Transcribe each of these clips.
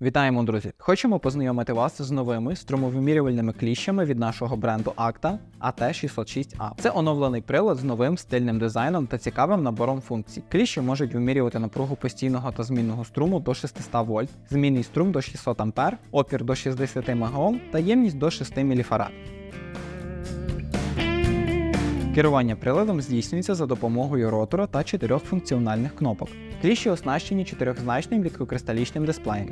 Вітаємо, друзі! Хочемо познайомити вас з новими струмовимірювальними кліщами від нашого бренду Acta AT606A. Це оновлений прилад з новим стильним дизайном та цікавим набором функцій. Кліщі можуть вимірювати напругу постійного та змінного струму до 600 вольт, змінний струм до 600 А, опір до 60 МГОм та ємність до 6 міліфарад. Керування приладом здійснюється за допомогою ротора та чотирьох функціональних кнопок. Кліщі оснащені чотирьохзначним рідкокристалічним дисплеєм.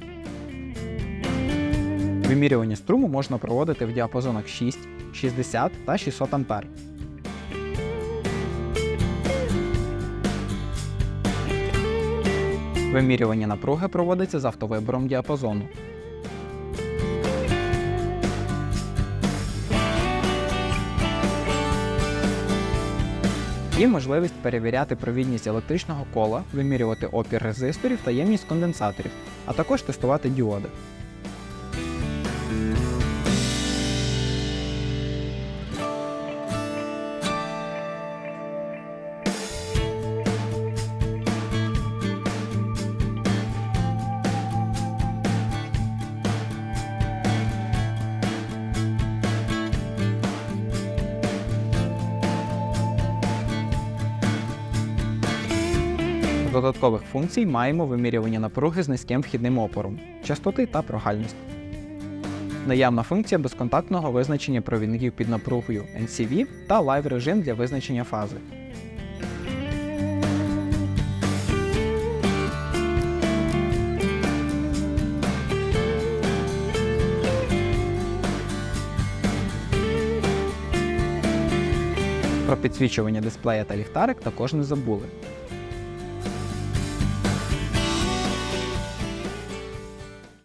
Вимірювання струму можна проводити в діапазонах 6, 60 та 600 А. Вимірювання напруги проводиться з автовибором діапазону. Є можливість перевіряти провідність електричного кола, вимірювати опір резисторів та ємність конденсаторів, а також тестувати діоди. Додаткових функцій маємо вимірювання напруги з низьким вхідним опором, частоти та прогальність. Наявна функція безконтактного визначення провідників під напругою NCV та лайв режим для визначення фази. Про підсвічування дисплея та ліхтарик також не забули.